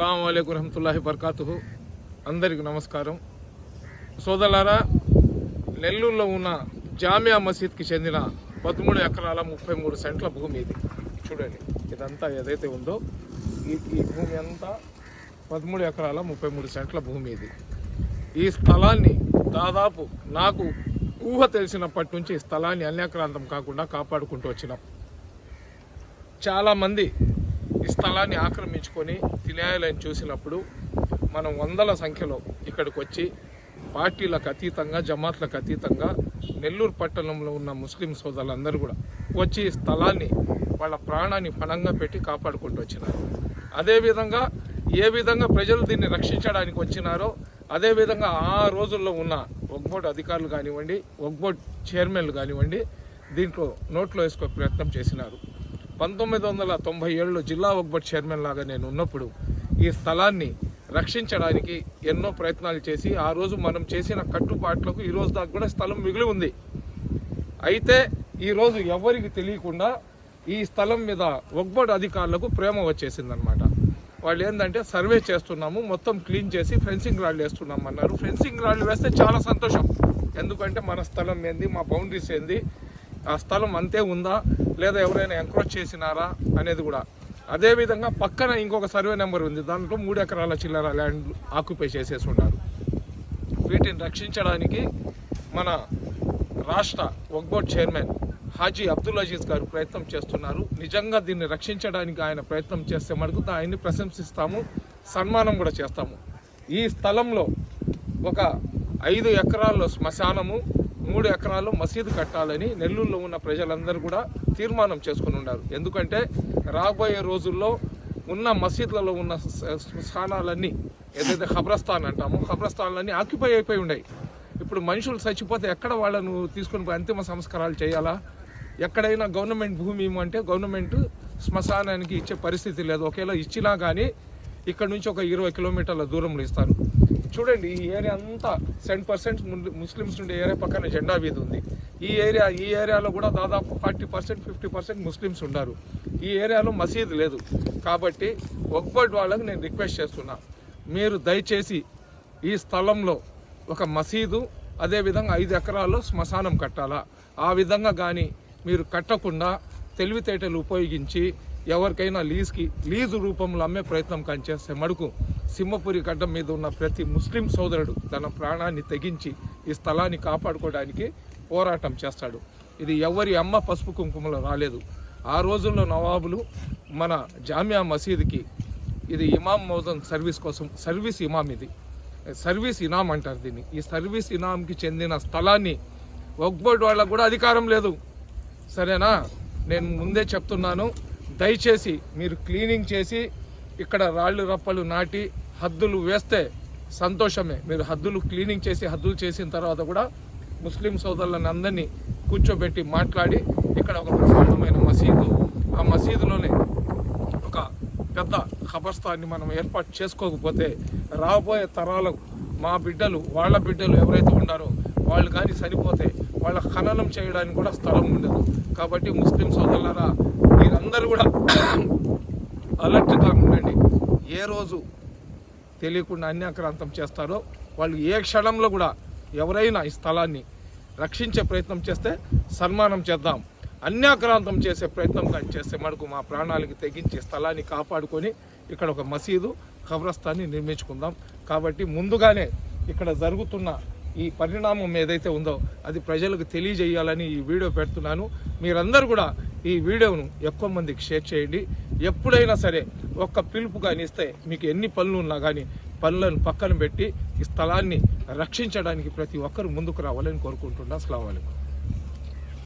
అస్సలం అయికు రహమతుల్లాహి బర్కాతు అందరికి నమస్కారం. సోదరులారా నెల్లూరులో ఉన్న జామియా మసీద్కి చెందిన పదమూడు ఎకరాల ముప్పై మూడు సెంట్ల భూమి ఇది. చూడండి ఇదంతా ఏదైతే ఉందో ఈ ఈ భూమి అంతా పదమూడు ఎకరాల ముప్పై మూడు సెంట్ల భూమి ఇది. ఈ స్థలాన్ని దాదాపు నాకు ఊహ తెలిసినప్పటి నుంచి ఈ స్థలాన్ని అన్యాక్రాంతం కాకుండా కాపాడుకుంటూ వచ్చినాం. చాలామంది ఈ స్థలాన్ని ఆక్రమించుకొని తినేయాలని చూసినప్పుడు మనం వందల సంఖ్యలో ఇక్కడికి వచ్చి పార్టీలకు అతీతంగా జమాత్లకు అతీతంగా నెల్లూరు పట్టణంలో ఉన్న ముస్లిం సోదరులందరూ కూడా వచ్చి ఈ స్థలాన్ని వాళ్ళ ప్రాణాన్ని పణంగా పెట్టి కాపాడుకుంటూ వచ్చినారు. అదేవిధంగా ఏ విధంగా ప్రజలు దీన్ని రక్షించడానికి వచ్చినారో అదేవిధంగా ఆ రోజుల్లో ఉన్న ఒగ్బోర్డు అధికారులు కానివ్వండి ఒగ్బోర్డు చైర్మన్లు కానివ్వండి దీంట్లో నోట్లో వేసుకో ప్రయత్నం చేసినారు. పంతొమ్మిది వందల తొంభై ఏడులో జిల్లా వగ్బట్ చైర్మన్ లాగా నేను ఉన్నప్పుడు ఈ స్థలాన్ని రక్షించడానికి ఎన్నో ప్రయత్నాలు చేసి ఆ రోజు మనం చేసిన కట్టుబాట్లకు ఈ రోజు దాకా కూడా స్థలం మిగిలి ఉంది. అయితే ఈరోజు ఎవరికి తెలియకుండా ఈ స్థలం మీద ఒగ్బట్ అధికారులకు ప్రేమ వచ్చేసిందనమాట వాళ్ళు ఏంటంటే సర్వే చేస్తున్నాము మొత్తం క్లీన్ చేసి ఫెన్సింగ్ రాళ్ళు వేస్తున్నాం అన్నారు. ఫెన్సింగ్ రాళ్ళు వేస్తే చాలా సంతోషం. ఎందుకంటే మన స్థలం ఏంది మా బౌండరీస్ ఏంది ఆ స్థలం అంతే ఉందా లేదా ఎవరైనా ఎంక్రోచ్ చేసినారా అనేది కూడా. అదేవిధంగా పక్కన ఇంకొక సర్వే నెంబర్ ఉంది. దాంట్లో మూడు ఎకరాల చిల్లర ల్యాండ్ ఆక్యుపై చేసేసి ఉన్నారు. వీటిని రక్షించడానికి మన రాష్ట్ర వక్బోర్డ్ చైర్మన్ హాజీ అబ్దుల్ అజీజ్ గారు ప్రయత్నం చేస్తున్నారు. నిజంగా దీన్ని రక్షించడానికి ఆయన ప్రయత్నం చేస్తే మటుకు ఆయన్ని ప్రశంసిస్తాము సన్మానం కూడా చేస్తాము. ఈ స్థలంలో ఒక ఐదు ఎకరాల్లో శ్మశానము మూడు ఎకరాలు మసీదు కట్టాలని నెల్లూరులో ఉన్న ప్రజలందరూ కూడా తీర్మానం చేసుకుని ఉన్నారు. ఎందుకంటే రాబోయే రోజుల్లో ఉన్న మసీదులలో ఉన్న స్థానాలన్నీ ఏదైతే ఖబ్రస్థాన్ అంటామో ఖబ్రస్థానాలన్నీ ఆక్యుపై అయిపోయి ఉన్నాయి. ఇప్పుడు మనుషులు చచ్చిపోతే ఎక్కడ వాళ్ళను తీసుకొని పోయి అంతిమ సంస్కారాలు చేయాలా? ఎక్కడైనా గవర్నమెంట్ భూమి ఇవ్వమంటే గవర్నమెంట్ శ్మశానానికి ఇచ్చే పరిస్థితి లేదు. ఒకేలా ఇచ్చినా కానీ ఇక్కడ నుంచి ఒక ఇరవై కిలోమీటర్ల దూరంలో ఇస్తారు. చూడండి ఈ ఏరియా అంతా సెవెన్ పర్సెంట్ ముస్లిమ్స్ ఉండే ఏరియా పక్కన జెండా వీధి ఉంది. ఈ ఏరియా ఈ ఏరియాలో కూడా దాదాపు forty percent fifty percent Muslims ఉన్నారు. ఈ ఏరియాలో మసీద్ లేదు. కాబట్టి ఒక్కటి వాళ్ళకి నేను రిక్వెస్ట్ చేస్తున్నా మీరు దయచేసి ఈ స్థలంలో ఒక మసీదు అదేవిధంగా ఐదు ఎకరాల్లో శ్మశానం కట్టాలా? ఆ విధంగా కానీ మీరు కట్టకుండా తెలివితేటలు ఉపయోగించి ఎవరికైనా లీజ్కి లీజు రూపంలో అమ్మే ప్రయత్నం కానీ చేస్తే మడుకు. సింహపురి గడ్డ మీద ఉన్న ప్రతి ముస్లిం సోదరుడు తన ప్రాణాన్ని తెగించి ఈ స్థలాన్ని కాపాడుకోవడానికి పోరాటం చేస్తాడు. ఇది ఎవరి అమ్మ పసుపు కుంకుమలో రాలేదు. ఆ రోజుల్లో నవాబులు మన జామియా మసీదుకి ఇది ఇమాం మౌజన్ సర్వీస్ కోసం సర్వీస్ ఇమాం ఇది. సర్వీస్ ఇనాం అంటారు దీన్ని. ఈ సర్వీస్ ఇనాంకి చెందిన స్థలాన్ని ఒక్బోర్డ్ వాళ్ళకు కూడా అధికారం లేదు. సరేనా? నేను ముందే చెప్తున్నాను. దయచేసి మీరు క్లీనింగ్ చేసి ఇక్కడ రాళ్ళు రప్పలు నాటి హద్దులు వేస్తే సంతోషమే. మీరు హద్దులు క్లీనింగ్ చేసి హద్దులు చేసిన తర్వాత కూడా ముస్లిం సోదరులను అందరినీ కూర్చోబెట్టి మాట్లాడి ఇక్కడ ఒక బ్రహ్మాండమైన మసీదు ఆ మసీదులోనే ఒక పెద్ద ఖబర్స్థాన్ని మనం ఏర్పాటు చేసుకోకపోతే రాబోయే తరాలకు మా బిడ్డలు వాళ్ళ బిడ్డలు ఎవరైతే ఉన్నారో వాళ్ళు కానీ సరిపోతే వాళ్ళ ఖననం చేయడానికి కూడా స్థలం ఉండదు. కాబట్టి ముస్లిం సోదరులరా మీరందరూ కూడా అలర్ట్గా ఉండండి. ఏ రోజు తెలియకుండా అన్యాక్రాంతం చేస్తారో వాళ్ళు ఏ క్షణంలో కూడా ఎవరైనా ఈ స్థలాన్ని రక్షించే ప్రయత్నం చేస్తే సన్మానం చేద్దాం. అన్యాక్రాంతం చేసే ప్రయత్నం కానీ చేస్తే మనకు మా ప్రాణాలకి తెగించి స్థలాన్ని కాపాడుకొని ఇక్కడ ఒక మసీదు ఖబరస్థాన్ని నిర్మించుకుందాం. కాబట్టి ముందుగానే ఇక్కడ జరుగుతున్న ఈ పరిణామం ఏదైతే ఉందో అది ప్రజలకు తెలియజేయాలని ఈ వీడియో పెడుతున్నాను. మీరందరూ కూడా ఈ వీడియోను ఎక్కువ మందికి షేర్ చేయండి. ఎప్పుడైనా సరే ఒక్క పిలుపు కానీ ఇస్తే మీకు ఎన్ని పనులు ఉన్నా కానీ పనులను పక్కన పెట్టి ఈ స్థలాన్ని రక్షించడానికి ప్రతి ఒక్కరు ముందుకు రావాలని కోరుకుంటున్నా. అస్సలం